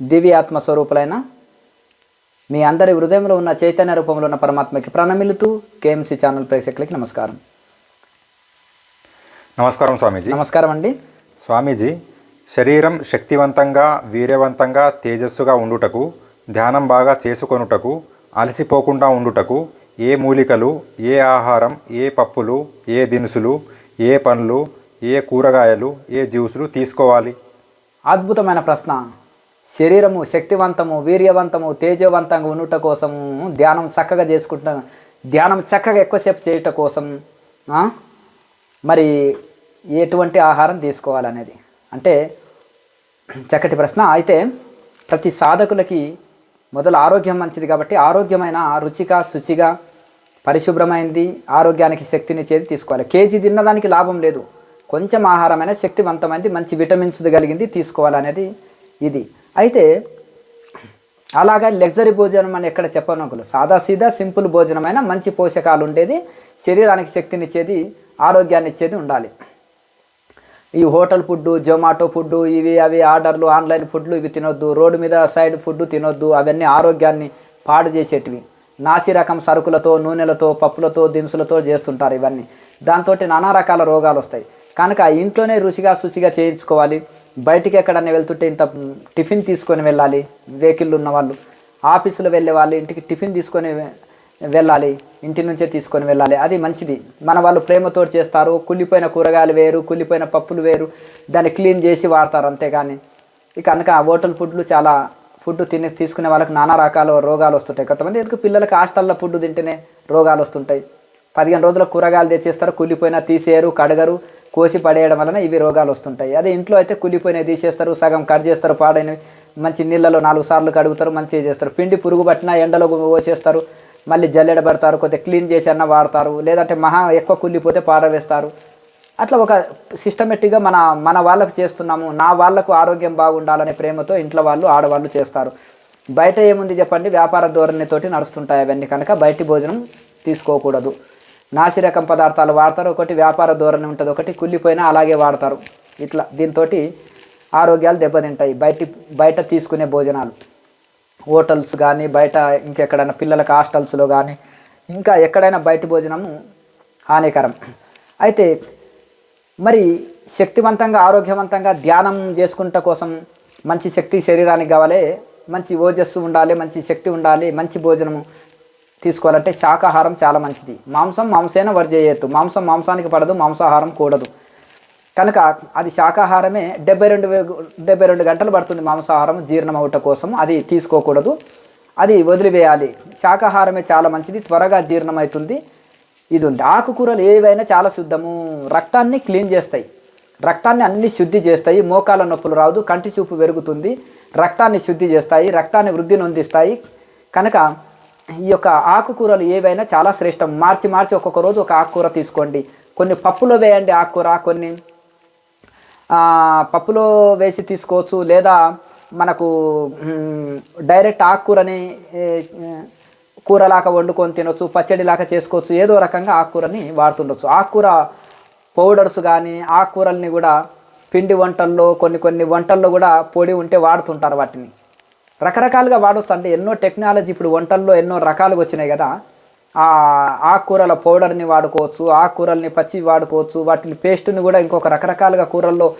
दिव्य आत्मा स्वरूपलाई ना మీ అందరి హృదయంలో ఉన్న చైతన్య రూపంలో ఉన్న పరమాత్మకి ప్రణమిలుతూ కేఎంసీ ఛానల్ ప్రేక్షకులకి నమస్కారం. నమస్కారం స్వామీజీ. నమస్కారం అండి. స్వామీజీ శరీరం శక్తివంతంగా వీర్యవంతంగా తేజస్సుగా ఉండుటకు ధ్యానం బాగా చేసుకొనుటకు అలసిపోకుండా ఉండుటకు ఏ మూలికలు ఏ ఆహారం ఏ పప్పులు ఏ దినుసులు ఏ పండ్లు ఏ కూరగాయలు ఏ జ్యూసులు తీసుకోవాలి? అద్భుతమైన ప్రశ్న. శరీరము శక్తివంతము వీర్యవంతము తేజవంతంగా ఉండుట కోసము ధ్యానం చక్కగా చేసుకుంటా ధ్యానం చక్కగా ఎక్కువసేపు చేయుట కోసం మరి ఎటువంటి ఆహారం తీసుకోవాలనేది. అంటే చక్కటి ప్రశ్న. అయితే ప్రతి సాధకులకి మొదలు ఆరోగ్యం మంచిది కాబట్టి ఆరోగ్యమైన రుచిగా శుచిగా పరిశుభ్రమైంది ఆరోగ్యానికి శక్తినిచ్చేది తీసుకోవాలి. కేజీ తిన్నదానికి లాభం లేదు. కొంచెం ఆహారమైన శక్తివంతమైనది మంచి విటమిన్స్ కలిగింది తీసుకోవాలనేది ఇది. అయితే అలాగా లగ్జరీ భోజనం అని ఎక్కడ చెప్పనకులు. సాదా సీదా సింపుల్ భోజనమైన మంచి పోషకాలు ఉండేది శరీరానికి శక్తినిచ్చేది ఆరోగ్యాన్ని ఇచ్చేది ఉండాలి. ఈ హోటల్ ఫుడ్ జొమాటో ఫుడ్ ఇవి అవి ఆర్డర్లు ఆన్లైన్ ఫుడ్లు ఇవి తినొద్దు రోడ్డు మీద సైడ్ ఫుడ్ తినొద్దు అవన్నీ ఆరోగ్యాన్ని పాడు చేసేటివి. నాసి రకం సరుకులతో నూనెలతో పప్పులతో దినుసులతో చేస్తుంటారు ఇవన్నీ. దాంతో నానా రకాల రోగాలు వస్తాయి. కనుక ఇంట్లోనే రుచిగా శుచిగా చేయించుకోవాలి. బయటికి ఎక్కడన్నా వెళ్తుంటే ఇంత టిఫిన్ తీసుకొని వెళ్ళాలి వెహికల్ ఉన్న వాళ్ళు ఆఫీసులో వెళ్ళే వాళ్ళు ఇంటికి టిఫిన్ తీసుకొని వెళ్ళాలి ఇంటి నుంచే తీసుకొని వెళ్ళాలి. అది మంచిది. మన వాళ్ళు ప్రేమతో చేస్తారు కుళ్ళిపోయిన కూరగాయలు వేరు కుళ్ళిపోయిన పప్పులు వేరు దాన్ని క్లీన్ చేసి వాడతారు అంతేగాని. ఇక కనుక హోటల్ ఫుడ్లు చాలా ఫుడ్ తిని తీసుకునే వాళ్ళకి నానా రకాల రోగాలు వస్తుంటాయి. కొంతమంది ఎందుకు పిల్లలకి హాస్టల్లో ఫుడ్ తింటేనే రోగాలు వస్తుంటాయి. పదిహేను రోజుల కూరగాయలు తెచ్చేస్తారు కుళ్ళిపోయినా తీసేయరు కడగరు. కోసి పడేయడం వలన ఇవి రోగాలు వస్తుంటాయి. అదే ఇంట్లో అయితే కుళ్ళిపోయినవి తీసేస్తారు సగం కట్ చేస్తారు పాడైనవి మంచి నీళ్ళలో నాలుగు సార్లు కడుగుతారు మంచిగా చేస్తారు. పిండి పురుగు పట్టినా ఎండలో పోసేస్తారు మళ్ళీ జల్లెడ పెడతారు కొద్దిగా క్లీన్ చేసి అన్న వాడతారు లేదంటే మహా ఎక్కువ కుళ్ళిపోతే పారవేస్తారు అట్లా ఒక సిస్టమేటిక్గా మన మన వాళ్ళకు చేస్తున్నాము నా వాళ్ళకు ఆరోగ్యం బాగుండాలనే ప్రేమతో ఇంట్లో వాళ్ళు ఆడవాళ్ళు చేస్తారు. బయట ఏముంది చెప్పండి వ్యాపార ధోరణితోటి నడుస్తుంటాయి అవన్నీ కనుక బయటి భోజనం తీసుకోకూడదు. నాసిరకం పదార్థాలు వాడతారు. ఒకటి వ్యాపార ధోరణి ఉంటుంది. ఒకటి కుళ్ళిపోయినా అలాగే వాడతారు. ఇట్లా దీంతో ఆరోగ్యాలు దెబ్బతింటాయి. బయట బయట తీసుకునే భోజనాలు. హోటల్స్ కానీ బయట ఇంకెక్కడైనా పిల్లలకు హాస్టల్స్లో కానీ ఇంకా ఎక్కడైనా బయట భోజనము హానికరం. అయితే మరి శక్తివంతంగా ఆరోగ్యవంతంగా ధ్యానం చేసుకుంట కోసం మంచి శక్తి శరీరానికి కావాలి. మంచి ఓజస్సు ఉండాలి మంచి శక్తి ఉండాలి మంచి భోజనము తీసుకోవాలంటే శాకాహారం చాలా మంచిది. మాంసం మాంసేన వర్జేయత్తు మాంసం మాంసానికి పడదు మాంసాహారం కూడదు. కనుక అది శాకాహారమే డెబ్బై రెండు డెబ్బై రెండు గంటలు పడుతుంది మాంసాహారం జీర్ణం అవుట కోసం అది తీసుకోకూడదు. అది వదిలివేయాలి. శాకాహారమే చాలా మంచిది త్వరగా జీర్ణమవుతుంది ఇది ఉంది ఆకుకూరలు ఏవైనా చాలా శుద్ధము. రక్తాన్ని క్లీన్ చేస్తాయి. రక్తాన్ని అన్ని శుద్ధి చేస్తాయి. మోకాల నొప్పులు రాదు కంటి చూపు పెరుగుతుంది. రక్తాన్ని శుద్ధి చేస్తాయి. రక్తాన్ని వృద్ధి నొందిస్తాయి. కనుక ఈ యొక్క ఆకుకూరలు ఏవైనా చాలా శ్రేష్టం. మార్చి మార్చి ఒక్కొక్క రోజు ఒక ఆకుకూర తీసుకోండి. కొన్ని పప్పులో వేయండి ఆకుకూర కొన్ని పప్పులో వేసి తీసుకోవచ్చు. లేదా మనకు డైరెక్ట్ ఆకుకూరని కూరలాగా వండుకొని తినొచ్చు పచ్చడిలాగా చేసుకోవచ్చు. ఏదో రకంగా ఆకుకూరని వాడుతుండొచ్చు. ఆకుకూర పౌడర్స్ కానీ ఆకుకూరల్ని కూడా పిండి వంటల్లో కొన్ని కొన్ని వంటల్లో కూడా పొడి ఉంటే వాడుతుంటారు వాటిని. రకరకాలుగా వాడవచ్చు అంటే ఎన్నో టెక్నాలజీ ఇప్పుడు వంటల్లో ఎన్నో రకాలుగా వచ్చినాయి కదా. ఆ ఆకుకూరల పౌడర్ని వాడుకోవచ్చు ఆకుకూరల్ని పచ్చి వాడుకోవచ్చు వాటిని పేస్ట్ని కూడా ఇంకొక రకరకాలుగా కూరల్లో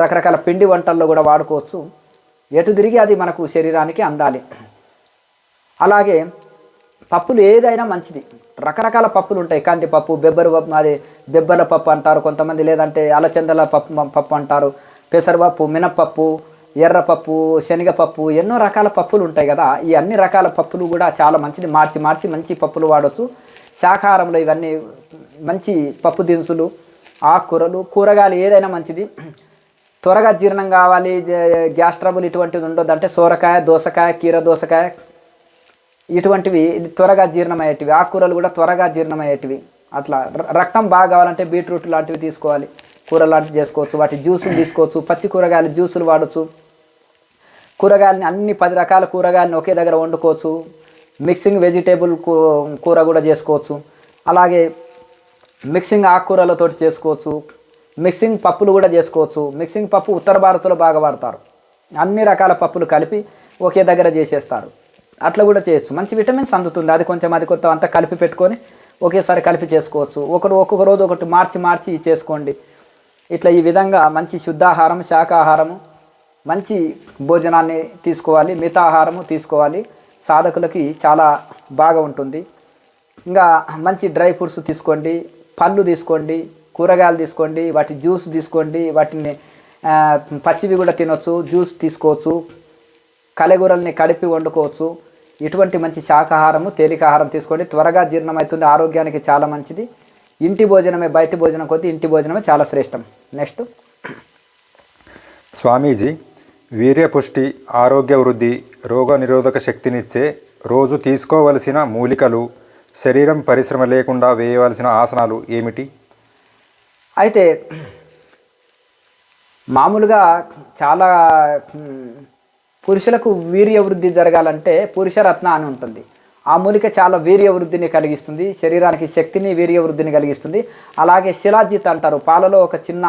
రకరకాల పిండి వంటల్లో కూడా వాడుకోవచ్చు. ఎటు తిరిగి అది మనకు శరీరానికి అందాలి. అలాగే పప్పులు ఏదైనా మంచిది. రకరకాల పప్పులు ఉంటాయి. కందిపప్పు బెబ్బరు పప్పు అది బెబ్బల పప్పు అంటారు కొంతమంది. లేదంటే అలచందల పప్పు పప్పు అంటారు. పెసరపప్పు మినప్పప్పు ఎర్రపప్పు శనగపప్పు ఎన్నో రకాల పప్పులు ఉంటాయి కదా. ఈ అన్ని రకాల పప్పులు కూడా చాలా మంచిది. మార్చి మార్చి మంచి పప్పులు వాడవచ్చు శాకాహారంలో ఇవన్నీ మంచి పప్పు దినుసులు ఆకుకూరలు కూరగాయలు ఏదైనా మంచిది. త్వరగా జీర్ణం కావాలి జ- గ్యాస్ ట్రబుల్ ఇటువంటిది ఉండొద్దు అంటే సోరకాయ దోసకాయ కీర దోసకాయ ఇటువంటివి త్వరగా జీర్ణమయ్యేటివి. ఆకుకూరలు కూడా త్వరగా జీర్ణమయ్యేటివి. అట్లా ర- రక్తం బాగా కావాలంటే బీట్రూట్ లాంటివి తీసుకోవాలి. కూర లాంటివి చేసుకోవచ్చు. వాటి జ్యూసులు తీసుకోవచ్చు. పచ్చి కూరగాయలు జ్యూసులు వాడచ్చు. కూరగాయలని అన్ని పది రకాల కూరగాయలని ఒకే దగ్గర వండుకోవచ్చు. మిక్సింగ్ వెజిటేబుల్ కూ- కూర కూడా చేసుకోవచ్చు. అలాగే మిక్సింగ్ ఆకుకూరలతో చేసుకోవచ్చు. మిక్సింగ్ పప్పులు కూడా చేసుకోవచ్చు. మిక్సింగ్ పప్పు ఉత్తర భారత్లో బాగా వాడతారు. అన్ని రకాల పప్పులు కలిపి ఒకే దగ్గర చేసేస్తారు. అట్లా కూడా చేయొచ్చు. మంచి విటమిన్స్ అందుతుంది. అది కొంచెం అది కొంత అంతా కలిపి పెట్టుకొని ఒకేసారి కలిపి చేసుకోవచ్చు. ఒకరు ఒక్కొక్క రోజు ఒకటి మార్చి మార్చి చేసుకోండి. ఇట్లా ఈ విధంగా మంచి శుద్ధాహారం శాకాహారము మంచి భోజనాన్ని తీసుకోవాలి మితాహారము తీసుకోవాలి. సాధకులకి చాలా బాగా ఉంటుంది. ఇంకా మంచి డ్రై ఫ్రూట్స్ తీసుకోండి పళ్ళు తీసుకోండి కూరగాయలు తీసుకోండి వాటి జ్యూస్ తీసుకోండి వాటిని పచ్చివి కూడా తినొచ్చు జ్యూస్ తీసుకోవచ్చు కలగూరల్ని కడిపి వండుకోవచ్చు. ఇటువంటి మంచి శాకాహారము తేలికాహారం తీసుకోండి. త్వరగా జీర్ణమవుతుంది ఆరోగ్యానికి చాలా మంచిది. ఇంటి భోజనమే బయటి భోజనం కొద్దీ ఇంటి భోజనమే చాలా శ్రేష్టం. నెక్స్ట్. స్వామీజీ వీర్యపుష్టి ఆరోగ్య వృద్ధి రోగనిరోధక శక్తినిచ్చే రోజు తీసుకోవలసిన మూలికలు శరీరం పరిశ్రమ లేకుండా వేయవలసిన ఆసనాలు ఏమిటి? అయితే మామూలుగా చాలా పురుషులకు వీర్య వృద్ధి జరగాలంటే పురుషరత్న అని ఉంటుంది. ఆ మూలిక చాలా వీర్య వృద్ధిని కలిగిస్తుంది శరీరానికి శక్తిని వీర్య వృద్ధిని కలిగిస్తుంది. అలాగే శిలాజిత్ అంటారు పాలలో ఒక చిన్న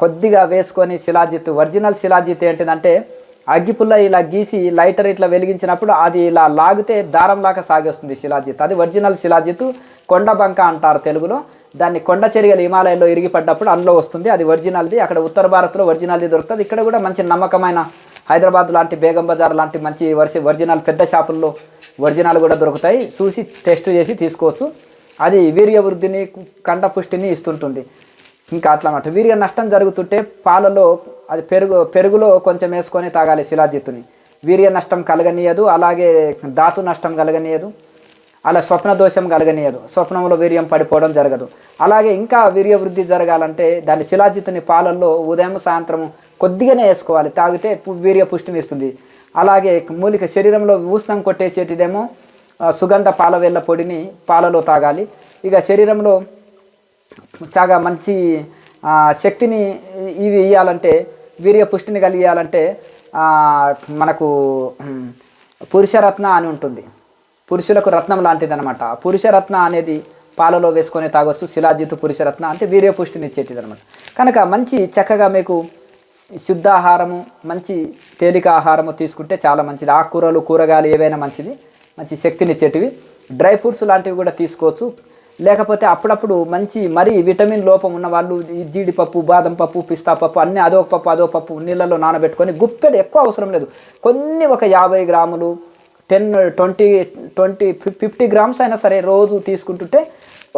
కొద్దిగా వేసుకొని శిలాజిత్ ఒరిజినల్ శిలాజిత్ ఏంటిదంటే అగ్గిపుల్ల ఇలా గీసి లైటర్ ఇట్లా వెలిగించినప్పుడు అది ఇలా లాగితే దారంలాగా సాగేస్తుంది శిలాజిత్ అది ఒరిజినల్ శిలాజిత్ కొండబంక అంటారు తెలుగులో. దాన్ని కొండ చెరియలు హిమాలయంలో ఇరిగిపడ్డప్పుడు అందులో వస్తుంది. అది ఒరిజినల్ది. అక్కడ ఉత్తర భారత్లో ఒరిజినల్ది దొరుకుతుంది. ఇక్కడ కూడా మంచి నమ్మకమైన హైదరాబాద్ లాంటి బేగం బజార్ లాంటి మంచి వర్ష ఒరిజినల్ పెద్ద షాపుల్లో ఒరిజినల్ కూడా దొరుకుతాయి. చూసి టెస్ట్ చేసి తీసుకోవచ్చు. అది వీర్య వృద్ధిని కండ పుష్టిని ఇస్తుంటుంది. ఇంకా అట్లా అనమాట వీర్య నష్టం జరుగుతుంటే పాలలో అది పెరుగు పెరుగులో కొంచెం వేసుకొని తాగాలి శిలాజిత్తుని. వీర్య నష్టం కలగనీయదు అలాగే ధాతు నష్టం కలగనీయదు అలా స్వప్న దోషం కలగనీయదు. స్వప్నంలో వీర్యం పడిపోవడం జరగదు. అలాగే ఇంకా వీర్య వృద్ధి జరగాలంటే దాని శిలాజిత్తుని పాలల్లో ఉదయం సాయంత్రం కొద్దిగానే వేసుకోవాలి. తాగితే వీర్య పుష్టిని ఇస్తుంది అలాగే మూలిక శరీరంలో ఊష్ణం కొట్టేసేటిదేమో సుగంధ పాల వేళ్ళ పొడిని పాలలో తాగాలి. ఇక శరీరంలో చాలా మంచి శక్తిని ఇవి ఇవ్వాలంటే వీర్య పుష్టిని కలిగియాలంటే మనకు పురుషరత్న అని ఉంటుంది. పురుషులకు రత్నం లాంటిది అనమాట పురుషరత్న అనేది పాలలో వేసుకొని తాగొచ్చు శిలాజిత్ పురుషరత్న అంటే వీర్య పుష్టిని ఇచ్చేటిది అనమాట కనుక మంచి చక్కగా మీకు శుద్ధాహారము మంచి తేలిక ఆహారము తీసుకుంటే చాలా మంచిది. ఆకుకూరలు కూరగాయలు ఏవైనా మంచిది మంచి శక్తినిచ్చేటివి డ్రై ఫ్రూట్స్ లాంటివి కూడా తీసుకోవచ్చు. లేకపోతే అప్పుడప్పుడు మంచి మరీ విటమిన్ లోపం ఉన్న వాళ్ళు ఈ జీడిపప్పు బాదం పప్పు పిస్తా పప్పు అన్ని అదో పప్పు అదో పప్పు నీళ్ళలో నానబెట్టుకొని గుప్పెడు ఎక్కువ అవసరం లేదు. కొన్ని ఒక యాభై గ్రాములు ten twenty twenty fifty grams అయినా సరే రోజు తీసుకుంటుంటే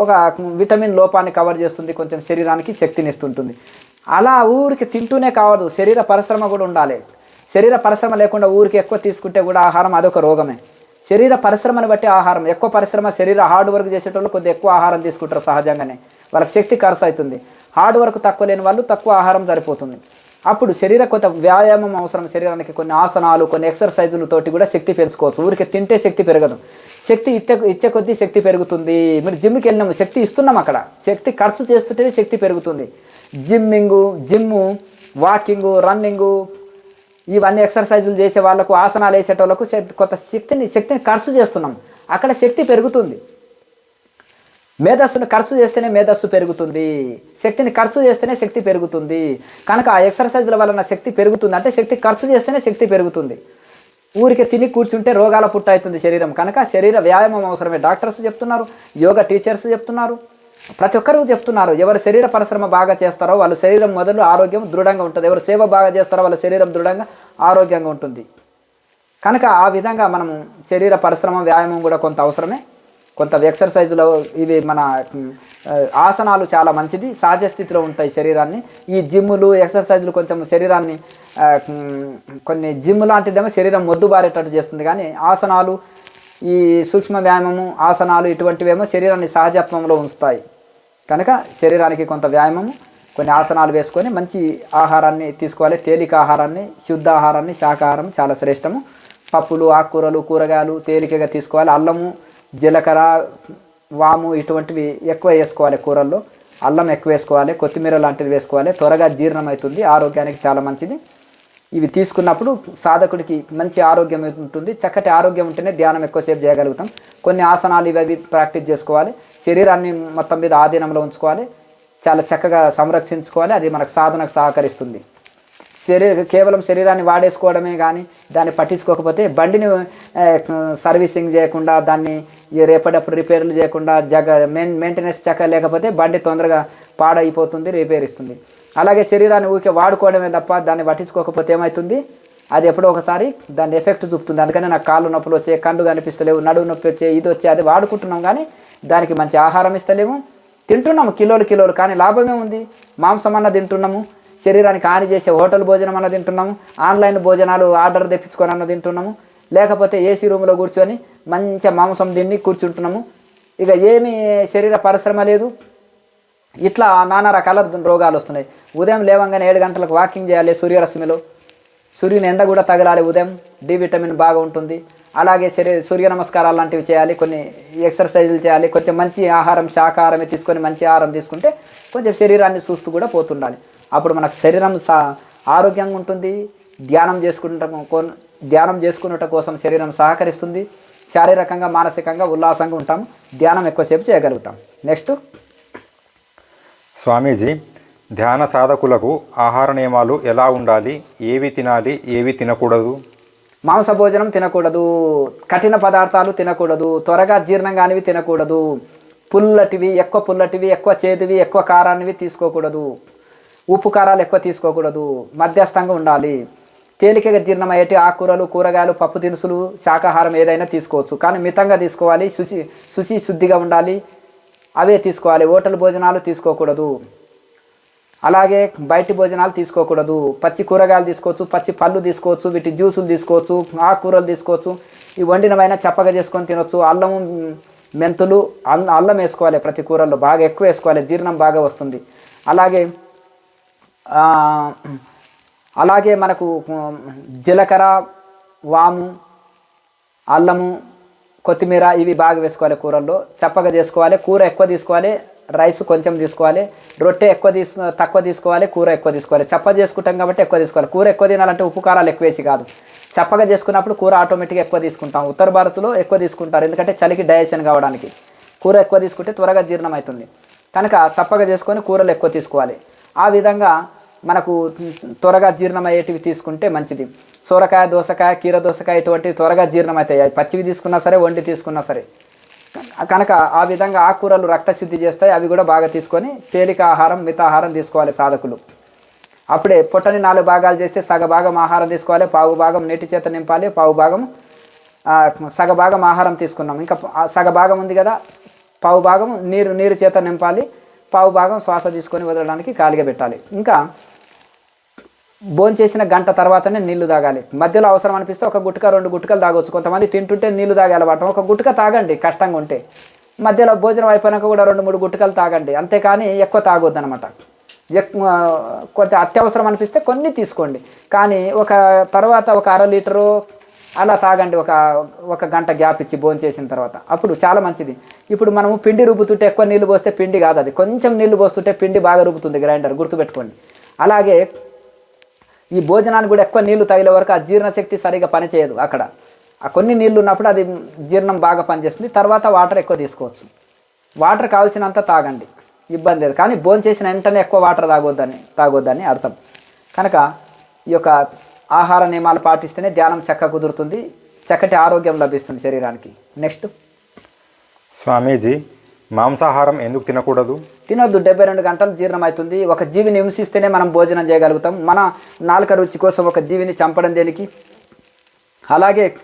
ఒక విటమిన్ లోపాన్ని కవర్ చేస్తుంది కొంచెం శరీరానికి శక్తిని ఇస్తుంటుంది. అలా ఊరికి తింటూనే కావదు శరీర పరిశ్రమ కూడా ఉండాలి. శరీర పరిశ్రమ లేకుండా ఊరికి ఎక్కువ తీసుకుంటే కూడా ఆహారం అదొక రోగమే. శరీర పరిశ్రమను బట్టి ఆహారం. ఎక్కువ పరిశ్రమ శరీర హార్డ్ వర్క్ చేసేటోళ్ళు కొద్దిగా ఎక్కువ ఆహారం తీసుకుంటారు సహజంగానే. వాళ్ళకి శక్తి ఖర్చు అవుతుంది. హార్డ్ వర్క్ తక్కువ లేని వాళ్ళు తక్కువ ఆహారం సరిపోతుంది. అప్పుడు శరీర కొంత వ్యాయామం అవసరం. శరీరానికి కొన్ని ఆసనాలు కొన్ని ఎక్సర్సైజులు తోటి కూడా శక్తి పెంచుకోవచ్చు. ఊరికి తింటే శక్తి పెరగదు. శక్తి ఇచ్చే ఇచ్చే కొద్దీ శక్తి పెరుగుతుంది. మీరు జిమ్కి వెళ్ళినాము శక్తి ఇస్తున్నాం అక్కడ. శక్తి ఖర్చు చేస్తుంటేనే శక్తి పెరుగుతుంది. జిమ్మింగు జిమ్ము వాకింగు రన్నింగు ఇవన్నీ ఎక్సర్సైజులు చేసే వాళ్ళకు ఆసనాలు వేసేటోళ్ళకు కొత్త శక్తిని శక్తిని ఖర్చు చేస్తున్నాం. అక్కడ శక్తి పెరుగుతుంది. మేధస్సును ఖర్చు చేస్తేనే మేధస్సు పెరుగుతుంది. శక్తిని ఖర్చు చేస్తేనే శక్తి పెరుగుతుంది. కనుక ఆ ఎక్సర్సైజ్ల వలన శక్తి పెరుగుతుంది. అంటే శక్తి ఖర్చు చేస్తేనే శక్తి పెరుగుతుంది. ఊరికే తిని కూర్చుంటే రోగాల పుట్ట అవుతుంది శరీరం. కనుక శరీర వ్యాయామం అవసరమే. డాక్టర్స్ చెప్తున్నారు యోగా టీచర్స్ చెప్తున్నారు. ప్రతి ఒక్కరూ చెప్తున్నారు ఎవరు శరీర పరిశ్రమ బాగా చేస్తారో వాళ్ళ శరీరం మొదలు ఆరోగ్యం దృఢంగా ఉంటుంది. ఎవరు సేవ బాగా చేస్తారో వాళ్ళ శరీరం దృఢంగా ఆరోగ్యంగా ఉంటుంది. కనుక ఆ విధంగా మనము శరీర పరిశ్రమ వ్యాయామం కూడా కొంత అవసరమే. కొంత ఎక్సర్సైజులో ఇవి మన ఆసనాలు చాలా మంచిది. సహజ స్థితిలో ఉంటాయి శరీరాన్ని. ఈ జిమ్ములు ఎక్సర్సైజులు కొంచెం శరీరాన్ని కొన్ని జిమ్ లాంటిదేమో శరీరం మొద్దుబారేటట్టు చేస్తుంది. కానీ ఆసనాలు ఈ సూక్ష్మ వ్యాయామము ఆసనాలు ఇటువంటివేమో శరీరాన్ని సహజత్వంలో ఉంచుతాయి. కనుక శరీరానికి కొంత వ్యాయామము కొన్ని ఆసనాలు వేసుకొని మంచి ఆహారాన్ని తీసుకోవాలి. తేలిక ఆహారాన్ని శుద్ధ ఆహారాన్ని శాకాహారం చాలా శ్రేష్టము. పప్పులు ఆకుకూరలు కూరగాయలు తేలికగా తీసుకోవాలి. అల్లము జీలకర్ర వాము ఇటువంటివి ఎక్కువ వేసుకోవాలి కూరల్లో. అల్లం ఎక్కువ వేసుకోవాలి. కొత్తిమీర లాంటివి వేసుకోవాలి. త్వరగా జీర్ణం అవుతుంది ఆరోగ్యానికి చాలా మంచిది. ఇవి తీసుకున్నప్పుడు సాధకుడికి మంచి ఆరోగ్యం ఉంటుంది. చక్కటి ఆరోగ్యం ఉంటేనే ధ్యానం ఎక్కువసేపు చేయగలుగుతాం. కొన్ని ఆసనాలు ఇవి అవి ప్రాక్టీస్ చేసుకోవాలి. శరీరాన్ని మొత్తం మీద ఆధీనంలో ఉంచుకోవాలి. చాలా చక్కగా సంరక్షించుకోవాలి. అది మనకు సాధనకు సహకరిస్తుంది. శరీర కేవలం శరీరాన్ని వాడేసుకోవడమే కానీ దాన్ని పట్టించుకోకపోతే బండిని సర్వీసింగ్ చేయకుండా దాన్ని రేపటప్పుడు రిపేర్లు చేయకుండా జగ మెయిన్ మెయింటెనెన్స్ చక్క లేకపోతే బండి తొందరగా పాడైపోతుంది రిపేర్ ఇస్తుంది. అలాగే శరీరాన్ని ఊరికే వాడుకోవడమే తప్ప దాన్ని పట్టించుకోకపోతే ఏమవుతుంది అది ఎప్పుడో ఒకసారి దాని ఎఫెక్ట్ చూపుతుంది. అందుకని నాకు కాళ్ళు నొప్పులు వచ్చే కళ్ళు కనిపిస్తలేవు నడువు నొప్పి వచ్చే ఇది వచ్చే అది వాడుకుంటున్నాం కానీ దానికి మంచి ఆహారం ఇస్తలేము. తింటున్నాము కిలోలు కిలోలు కానీ లాభమే ఉంది మాంసం అన్న తింటున్నాము శరీరానికి హాని చేసే హోటల్ భోజనం అన్న తింటున్నాము ఆన్లైన్ భోజనాలు ఆర్డర్ తెప్పించుకొని అన్న తింటున్నాము లేకపోతే ఏసీ రూమ్లో కూర్చొని మంచిగా మాంసం తిని కూర్చుంటున్నాము. ఇక ఏమీ శరీర పరిశ్రమ లేదు. ఇట్లా నానా రకాల రోగాలు వస్తున్నాయి. ఉదయం లేవంగానే ఏడు గంటలకు వాకింగ్ చేయాలి సూర్యరశ్మిలో. సూర్యుని ఎండ కూడా తగలాలి ఉదయం. డి విటమిన్ బాగా ఉంటుంది. అలాగే శరీర సూర్య నమస్కారాలు లాంటివి చేయాలి. కొన్ని ఎక్సర్సైజులు చేయాలి. కొంచెం మంచి ఆహారం శాకాహారమే తీసుకొని మంచి ఆహారం తీసుకుంటే కొంచెం శరీరాన్ని చూస్తూ కూడా పోతుండాలి. అప్పుడు మనకు శరీరం సా ఆరోగ్యంగా ఉంటుంది. ధ్యానం చేసుకుంటాం ధ్యానం చేసుకున్నట కోసం శరీరం సహకరిస్తుంది. శారీరకంగా మానసికంగా ఉల్లాసంగా ఉంటాం ధ్యానం ఎక్కువసేపు చేయగలుగుతాం. నెక్స్ట్. స్వామీజీ ధ్యాన సాధకులకు ఆహార నియమాలు ఎలా ఉండాలి? ఏవి తినాలి? ఏవి తినకూడదు? మాంస భోజనం తినకూడదు కఠిన పదార్థాలు తినకూడదు త్వరగా జీర్ణం కానివి తినకూడదు పుల్లటివి ఎక్కువ పుల్లటివి ఎక్కువ చేదువి ఎక్కువ కారానివి తీసుకోకూడదు ఉప్పు కారాలు ఎక్కువ తీసుకోకూడదు మధ్యస్థంగా ఉండాలి. తేలికగా జీర్ణమయ్యేటి ఆకుకూరలు కూరగాయలు పప్పు దినుసులు శాకాహారం ఏదైనా తీసుకోవచ్చు. కానీ మితంగా తీసుకోవాలి శుచి శుచి శుద్ధిగా ఉండాలి అవే తీసుకోవాలి హోటల్ భోజనాలు తీసుకోకూడదు. అలాగే బయటి భోజనాలు తీసుకోకూడదు. పచ్చి కూరగాయలు తీసుకోవచ్చు పచ్చి పళ్ళు తీసుకోవచ్చు వీటి జ్యూసులు తీసుకోవచ్చు ఆకుకూరలు తీసుకోవచ్చు ఈ వండినవైనా చప్పగా చేసుకొని తినొచ్చు. అల్లము మెంతులు అల్ల అల్లం వేసుకోవాలి ప్రతి కూరల్లో బాగా ఎక్కువ వేసుకోవాలి జీర్ణం బాగా వస్తుంది. అలాగే అలాగే మనకు జీలకర్ర వాము అల్లము కొత్తిమీర ఇవి బాగా వేసుకోవాలి కూరల్లో. చప్పగా చేసుకోవాలి కూర ఎక్కువ తీసుకోవాలి రైస్ కొంచెం తీసుకోవాలి రొట్టె ఎక్కువ తీసు తక్కువ తీసుకోవాలి కూర ఎక్కువ తీసుకోవాలి. చప్ప చేసుకుంటాం కాబట్టి ఎక్కువ తీసుకోవాలి. కూర ఎక్కువ తినాలంటే ఉప్పు కారాలు ఎక్కువ వేసి కాదు. చప్పగా చేసుకున్నప్పుడు కూర ఆటోమేటిక్గా ఎక్కువ తీసుకుంటాం. ఉత్తర భారత్లో ఎక్కువ తీసుకుంటారు. ఎందుకంటే చలికి డైజెషన్ కావడానికి. కూర ఎక్కువ తీసుకుంటే త్వరగా జీర్ణం అవుతుంది కనుక చప్పగా చేసుకొని కూరలు ఎక్కువ తీసుకోవాలి. ఆ విధంగా మనకు త్వరగా జీర్ణమయ్యేటివి తీసుకుంటే మంచిది. సొరకాయ దోసకాయ కీర దోసకాయ ఇటువంటివి త్వరగా జీర్ణమవుతాయి పచ్చివి తీసుకున్నా సరే వండి తీసుకున్నా సరే. కనుక ఆ విధంగా ఆకుకూరలు రక్తశుద్ధి చేస్తాయి. అవి కూడా బాగా తీసుకొని తేలిక ఆహారం మితాహారం తీసుకోవాలి సాధకులు. అప్పుడే పొట్టని నాలుగు భాగాలు చేస్తే సగభాగం ఆహారం తీసుకోవాలి పావు భాగం నీటి చేత నింపాలి పావు భాగం సగభాగం ఆహారం తీసుకున్నాం ఇంకా సగభాగం సగ భాగం ఉంది కదా పావు భాగం నీరు నీరు చేత నింపాలి పావు భాగం శ్వాస తీసుకొని వదలడానికి ఖాళీగా పెట్టాలి. ఇంకా భోంచేసిన గంట తర్వాతనే నీళ్ళు తాగాలి. మధ్యలో అవసరం అనిపిస్తే ఒక గుట్క రెండు గుట్కలు తాగొచ్చు. కొంతమంది తింటుంటే నీళ్ళు తాగే అలవాటు. ఒక గుట్క తాగండి కష్టంగా ఉంటే. మధ్యలో భోజనం అయిపోయినాక కూడా రెండు మూడు గుట్కలు తాగండి. అంతేకాని ఎక్కువ తాగొద్దు అనమాట ఎక్కువ కొంచెం అత్యవసరం అనిపిస్తే కొన్ని తీసుకోండి. కానీ ఒక తర్వాత ఒక అర లీటరు అలా తాగండి. ఒక ఒక గంట గ్యాప్ ఇచ్చి భోజనం చేసిన తర్వాత. అప్పుడు చాలా మంచిది. ఇప్పుడు మనము పిండి రుబ్బుతుంటే ఎక్కువ నీళ్ళు పోస్తే పిండి కాదు అది. కొంచెం నీళ్ళు పోస్తుంటే పిండి బాగా రుబ్బుతుంది గ్రైండర్ గుర్తుపెట్టుకోండి. అలాగే ఈ భోజనానికి కూడా ఎక్కువ నీళ్ళు తగిలే వరకు ఆ జీర్ణశక్తి సరిగా పనిచేయదు అక్కడ. ఆ కొన్ని నీళ్ళు ఉన్నప్పుడు అది జీర్ణం బాగా పనిచేస్తుంది. తర్వాత వాటర్ ఎక్కువ తీసుకోవచ్చు. వాటర్ కావాల్సినంత తాగండి. ఇబ్బంది లేదు. కానీ భోజనం చేసిన వెంటనే ఎక్కువ వాటర్ తాగొద్దని తాగొద్దని అర్థం. కనుక ఈ యొక్క ఆహార నియమాలు పాటిస్తేనే ధ్యానం చక్క కుదురుతుంది. చక్కటి ఆరోగ్యం లభిస్తుంది శరీరానికి. నెక్స్ట్. స్వామీజీ మాంసాహారం ఎందుకు తినకూడదు? తినొద్దు. డెబ్బై రెండు గంటలు జీర్ణమవుతుంది. ఒక జీవిని హింసిస్తేనే మనం భోజనం చేయగలుగుతాం. మన నాలుక రుచి కోసం ఒక జీవిని చంపడం దేనికి? అలాగే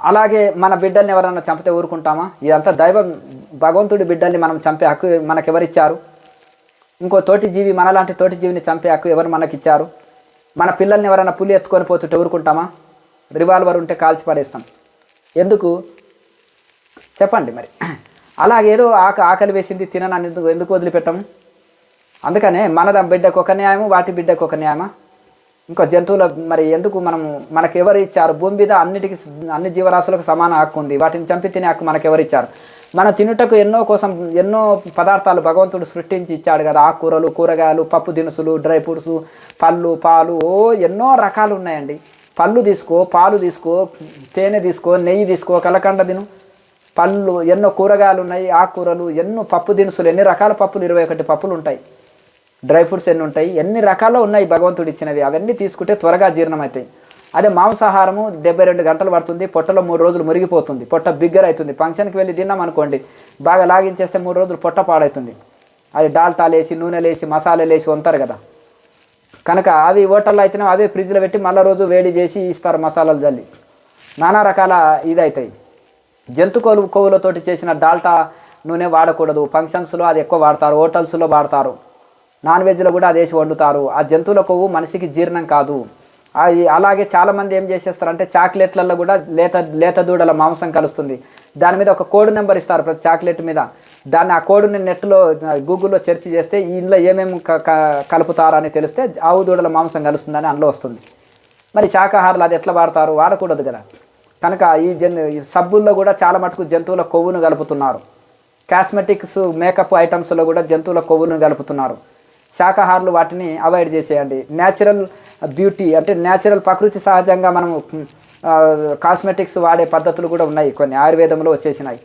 అలాగే మన బిడ్డల్ని ఎవరన్నా చంపితే ఊరుకుంటామా? ఇదంతా దైవం భగవంతుడి బిడ్డల్ని మనం చంపే హక్కు మనకెవరిచ్చారు? ఇంకో తోటి జీవి మనలాంటి తోటి జీవిని చంపే హక్కు ఎవరు మనకిచ్చారు? మన పిల్లల్ని ఎవరైనా పులి ఎత్తుకొని పోతుంటే ఊరుకుంటామా? రివాల్వర్ ఉంటే కాల్చి పడేస్తాం. ఎందుకు? చెప్పండి మరి. అలాగేదో ఆక ఆకలి వేసింది తిననని ఎందుకు ఎందుకు వదిలిపెట్టాము అందుకనే మన బిడ్డకు ఒక న్యాయము వాటి బిడ్డకు ఒక న్యాయమా? ఇంకో జంతువుల మరి ఎందుకు మనము మనకు ఎవరు ఇచ్చారు? భూమి మీద అన్నిటికి అన్ని జీవరాశులకు సమాన హక్కు ఉంది. వాటిని చంపి తినే హక్కు మనకు ఎవరు ఇచ్చారు? మనం తినుటకు ఎన్నో కోసం ఎన్నో పదార్థాలు భగవంతుడు సృష్టించి ఇచ్చాడు కదా. ఆకుకూరలు కూరగాయలు పప్పు దినుసులు డ్రై ఫ్రూట్స్ పళ్ళు పాలు ఓ ఎన్నో రకాలు ఉన్నాయండి. పళ్ళు తీసుకో పాలు తీసుకో తేనె తీసుకో నెయ్యి తీసుకో కలకండ తిను. పళ్ళు ఎన్నో కూరగాయలు ఉన్నాయి ఆకుకూరలు ఎన్నో పప్పు దినుసులు ఎన్ని రకాల పప్పులు ఇరవై ఒకటి పప్పులు ఉంటాయి. డ్రై ఫ్రూట్స్ ఎన్ని ఉంటాయి ఎన్ని రకాలు ఉన్నాయి భగవంతుడు ఇచ్చినవి అవన్నీ తీసుకుంటే త్వరగా జీర్ణమవుతాయి. అదే మాంసాహారము డెబ్బై రెండు గంటలు పడుతుంది పొట్టలో మూడు రోజులు మురిగిపోతుంది పొట్ట బిగ్గర అవుతుంది. ఫంక్షన్కి వెళ్ళి తిన్నాం అనుకోండి బాగా లాగించేస్తే మూడు రోజులు పొట్ట పాడవుతుంది. అది డాల్టాలు వేసి నూనెలు వేసి మసాలాలు వేసి వంతారు కదా. కనుక అవి హోటల్లో అయితేనే అవే ఫ్రిడ్జ్లో పెట్టి మళ్ళీ రోజు వేడి చేసి ఇస్తారు మసాలాలు జల్లి. నానా రకాల ఇది జంతు కోలు కొవ్వులతోటి చేసిన డాల్టా నూనె వాడకూడదు. ఫంక్షన్స్లో అది ఎక్కువ వాడతారు. హోటల్స్లో వాడతారు. నాన్ వెజ్లో కూడా అది వేసి వండుతారు. ఆ జంతువుల కొవ్వు మనిషికి జీర్ణం కాదు. అది అలాగే చాలామంది ఏం చేసేస్తారంటే చాక్లెట్లలో కూడా లేత లేత దూడల మాంసం కలుస్తుంది. దాని మీద ఒక కోడ్ నెంబర్ ఇస్తారు ప్రతి చాక్లెట్ మీద. దాన్ని ఆ కోడ్ని నెట్లో గూగుల్లో సెర్చ్ చేస్తే ఇందులో ఏమేమి క- క- కలుపుతారని తెలిస్తే ఆవు దూడల మాంసం కలుస్తుందని అందులో వస్తుంది. మరి శాకాహారులు అది ఎట్లా వాడతారు? వాడకూడదు కదా. కనుక ఈ జన్ ఈ సబ్బుల్లో కూడా చాలా మటుకు జంతువుల కొవ్వును కలుపుతున్నారు. కాస్మెటిక్స్ మేకప్ ఐటమ్స్లో కూడా జంతువుల కొవ్వును కలుపుతున్నారు. శాకాహారులు వాటిని అవాయిడ్ చేసేయండి. న్యాచురల్ బ్యూటీ అంటే న్యాచురల్ ప్రకృతి సహజంగా మనం కాస్మెటిక్స్ వాడే పద్ధతులు కూడా ఉన్నాయి కొన్ని. ఆయుర్వేదంలో వచ్చేసినాయి.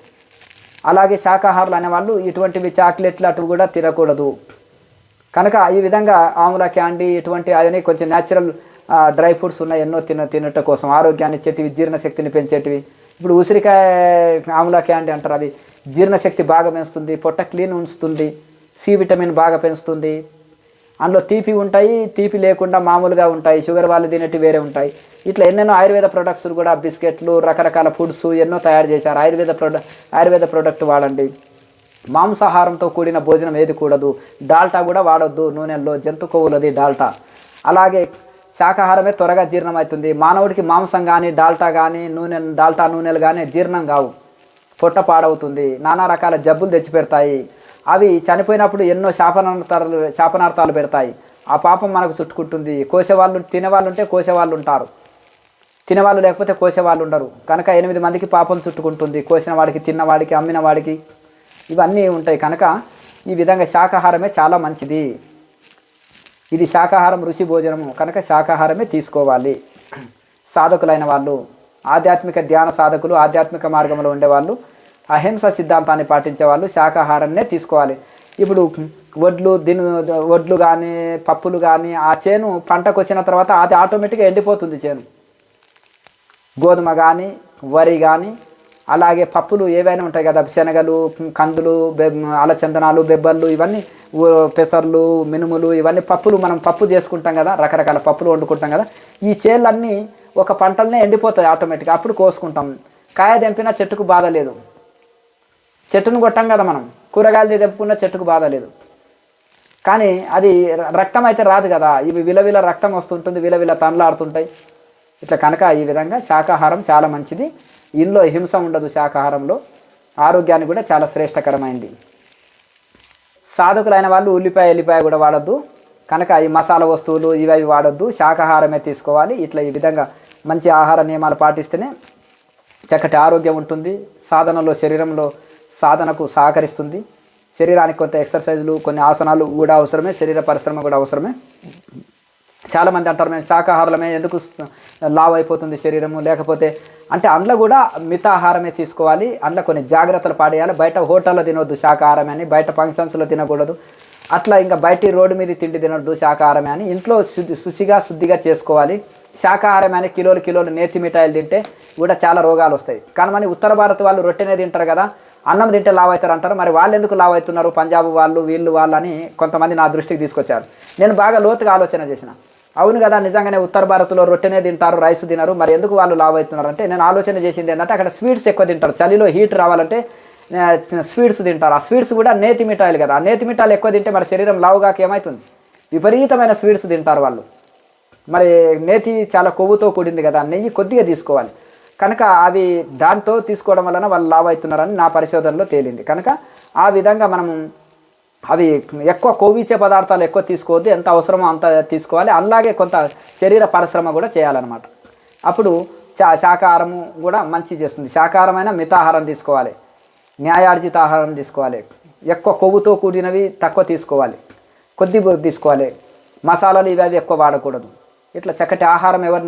అలాగే శాకాహారులు అనేవాళ్ళు ఇటువంటివి చాక్లెట్లు అటు కూడా తినకూడదు. కనుక ఈ విధంగా ఆముల క్యాండీ ఇటువంటి అవన్నీ కొంచెం న్యాచురల్ డ్రై ఫ్రూట్స్ ఉన్నాయి ఎన్నో తిన తినట కోసం. ఆరోగ్యాన్ని ఇచ్చేటివి జీర్ణశక్తిని పెంచేటివి. ఇప్పుడు ఉసిరికాయ ఆముల క్యాండీ అంటారు అది. జీర్ణశక్తి బాగా పెంచుతుంది పొట్ట క్లీన్ ఉంచుతుంది సి విటమిన్ బాగా పెంచుతుంది. అందులో తీపి ఉంటాయి తీపి లేకుండా మామూలుగా ఉంటాయి షుగర్ వాళ్ళు తినేటివి వేరే ఉంటాయి. ఇట్లా ఎన్నెన్నో ఆయుర్వేద ప్రొడక్ట్స్ కూడా బిస్కెట్లు రకరకాల ఫుడ్స్ ఎన్నో తయారు చేశారు. ఆయుర్వేద ప్రొడక్ట్ ఆయుర్వేద ప్రోడక్ట్ వాడండి. మాంసాహారంతో కూడిన భోజనం ఏది కూడదు. డాల్టా కూడా వాడొద్దు. నూనెల్లో జంతు కొవ్వులది డాల్టా. అలాగే శాకాహారమే త్వరగా జీర్ణమవుతుంది. మానవుడికి మాంసం కానీ డాల్టా కానీ నూనె డాల్టా నూనెలు కానీ జీర్ణం కావు. పొట్ట పాడవుతుంది. నానా రకాల జబ్బులు తెచ్చిపెడతాయి. అవి చనిపోయినప్పుడు ఎన్నో శాపనార్థాలు శాపనార్థాలు పెడతాయి. ఆ పాపం మనకు చుట్టుకుంటుంది. కోసేవాళ్ళు తినేవాళ్ళు ఉంటే కోసేవాళ్ళు ఉంటారు తినేవాళ్ళు లేకపోతే కోసేవాళ్ళు ఉండరు కనుక ఎనిమిది మందికి పాపం చుట్టుకుంటుంది. కోసిన వాడికి తిన్నవాడికి అమ్మిన వాడికి. ఇవన్నీ ఉంటాయి. కనుక ఈ విధంగా శాకాహారమే చాలా మంచిది. ఇది శాకాహారం రుచి భోజనము. కనుక శాకాహారమే తీసుకోవాలి. సాధకులైన వాళ్ళు ఆధ్యాత్మిక ధ్యాన సాధకులు ఆధ్యాత్మిక మార్గంలో ఉండేవాళ్ళు అహింస సిద్ధాంతాన్ని పాటించే వాళ్ళు శాకాహారాన్నే తీసుకోవాలి. ఇప్పుడు వడ్లు దిను వడ్లు కానీ పప్పులు కానీ ఆ చేను పంటకు వచ్చిన తర్వాత అది ఆటోమేటిక్గా ఎండిపోతుంది చేను. గోధుమ కానీ వరి కానీ అలాగే పప్పులు ఏవైనా ఉంటాయి కదా శనగలు కందులు బె అలచందనాలు బెబ్బర్లు ఇవన్నీ పెసర్లు మినుములు ఇవన్నీ పప్పులు మనం పప్పు చేసుకుంటాం కదా రకరకాల పప్పులు వండుకుంటాం కదా ఈ చేళ్ళన్నీ ఒక పంటలనే ఎండిపోతాయి ఆటోమేటిక్గా అప్పుడు కోసుకుంటాం. కాయ తెంపినా చెట్టుకు బాధ లేదు. చెట్టును కొట్టాం కదా మనం కూరగాయలు తెంపుకున్న చెట్టుకు బాధ లేదు. కానీ అది రక్తం అయితే రాదు కదా ఇవి విలవిల రక్తం వస్తుంటుంది విలవిల తనలాడుతుంటాయి. ఇట్లా కనుక ఈ విధంగా శాకాహారం చాలా మంచిది. ఇందులో హింస ఉండదు శాకాహారంలో. ఆరోగ్యానికి కూడా చాలా శ్రేష్టకరమైంది. సాధకులైన వాళ్ళు ఉల్లిపాయ ఎల్లిపాయ కూడా వాడద్దు. కనుక ఈ మసాలా వస్తువులు ఇవి అవి శాకాహారమే తీసుకోవాలి. ఇట్లా ఈ విధంగా మంచి ఆహార నియమాలు పాటిస్తేనే చక్కటి ఆరోగ్యం ఉంటుంది. సాధనలో శరీరంలో సాధనకు సహకరిస్తుంది. శరీరానికి కొంత ఎక్సర్సైజులు కొన్ని ఆసనాలు కూడా అవసరమే. శరీర పరిశ్రమ కూడా అవసరమే. చాలామంది అంటారు మేము శాకాహారమే ఎందుకు లావ్ అయిపోతుంది శరీరము? లేకపోతే అంటే అందులో కూడా మితాహారమే తీసుకోవాలి. అందులో కొన్ని జాగ్రత్తలు పాడేయాలి బయట హోటల్లో తినొద్దు శాకాహారమే అని బయట ఫంక్షన్స్లో తినకూడదు. అట్లా ఇంకా బయట రోడ్డు మీద తిండి తినొద్దు శాకాహారమే అని ఇంట్లో శుద్ధి శుచిగా శుద్ధిగా చేసుకోవాలి. శాకాహారమే అని కిలోలు కిలోలు నేతి మిఠాయిలు తింటే కూడా చాలా రోగాలు వస్తాయి. కానీ మన ఉత్తర భారత్ వాళ్ళు రొట్టెనే తింటారు కదా అన్నం తింటే లావ్ అవుతారు అంటారు మరి వాళ్ళు ఎందుకు లావ్ అవుతున్నారు పంజాబ్ వాళ్ళు వీళ్ళు వాళ్ళు అని కొంతమంది నా దృష్టికి తీసుకొచ్చారు. నేను బాగా లోతుగా ఆలోచన చేసిన. అవును కదా నిజంగానే ఉత్తర భారత్లో రొట్టెనే తింటారు రైస్ తినరు మరి ఎందుకు వాళ్ళు లావ్ అవుతున్నారు అంటే నేను ఆలోచన చేసింది ఏంటంటే అక్కడ స్వీట్స్ ఎక్కువ తింటారు చలిలో హీట్ రావాలంటే స్వీట్స్ తింటారు. ఆ స్వీట్స్ కూడా నేతి మిఠాయిలు కదా ఆ నేతి మిఠాయిలు ఎక్కువ తింటే మరి శరీరం లావుగాక ఏమవుతుంది విపరీతమైన స్వీట్స్ తింటారు వాళ్ళు. మరి నేతి చాలా కొవ్వుతో కూడింది కదా నెయ్యి కొద్దిగా తీసుకోవాలి. కనుక అవి దాంతో తీసుకోవడం వలన వాళ్ళు లావ్ అవుతున్నారని నా పరిశోధనలో తేలింది. కనుక ఆ విధంగా మనం అవి ఎక్కువ కొవ్విచ్చే పదార్థాలు ఎక్కువ తీసుకోవద్దు ఎంత అవసరమో అంత తీసుకోవాలి. అలాగే కొంత శరీర పరిశ్రమ కూడా చేయాలన్నమాట. అప్పుడు చా శాకాహారము కూడా మంచి చేస్తుంది. శాకాహారమైన మితాహారం తీసుకోవాలి. న్యాయార్జిత ఆహారం తీసుకోవాలి. ఎక్కువ కొవ్వుతో కూడినవి తక్కువ తీసుకోవాలి. కొద్ది తీసుకోవాలి. మసాలాలు ఇవి అవి ఎక్కువ వాడకూడదు. ఇట్లా చక్కటి ఆహారం ఎవరు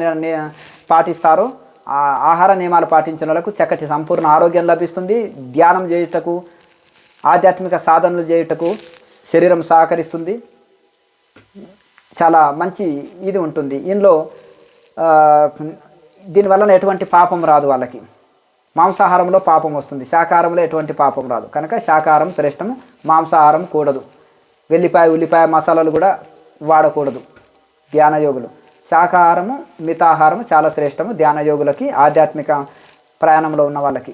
పాటిస్తారో ఆ ఆహార నియమాలు పాటించిన వాళ్ళకు చక్కటి సంపూర్ణ ఆరోగ్యం లభిస్తుంది. ధ్యానం చేయుటకు ఆధ్యాత్మిక సాధనలు చేయుటకు శరీరం సహకరిస్తుంది. చాలా మంచి ఇది ఉంటుంది. ఇందులో దీనివలన దీనివల్ల ఎటువంటి పాపం రాదు వాళ్ళకి. మాంసాహారంలో పాపం వస్తుంది. శాకాహారంలో ఎటువంటి పాపం రాదు. కనుక శాకాహారం శ్రేష్టము మాంసాహారం కూడదు. వెల్లిపాయ ఉల్లిపాయ మసాలాలు కూడా వాడకూడదు. ధ్యానయోగులు. శాకాహారము మితాహారము చాలా శ్రేష్టము ధ్యాన యోగులకి ఆధ్యాత్మిక ప్రయాణంలో ఉన్న వాళ్ళకి.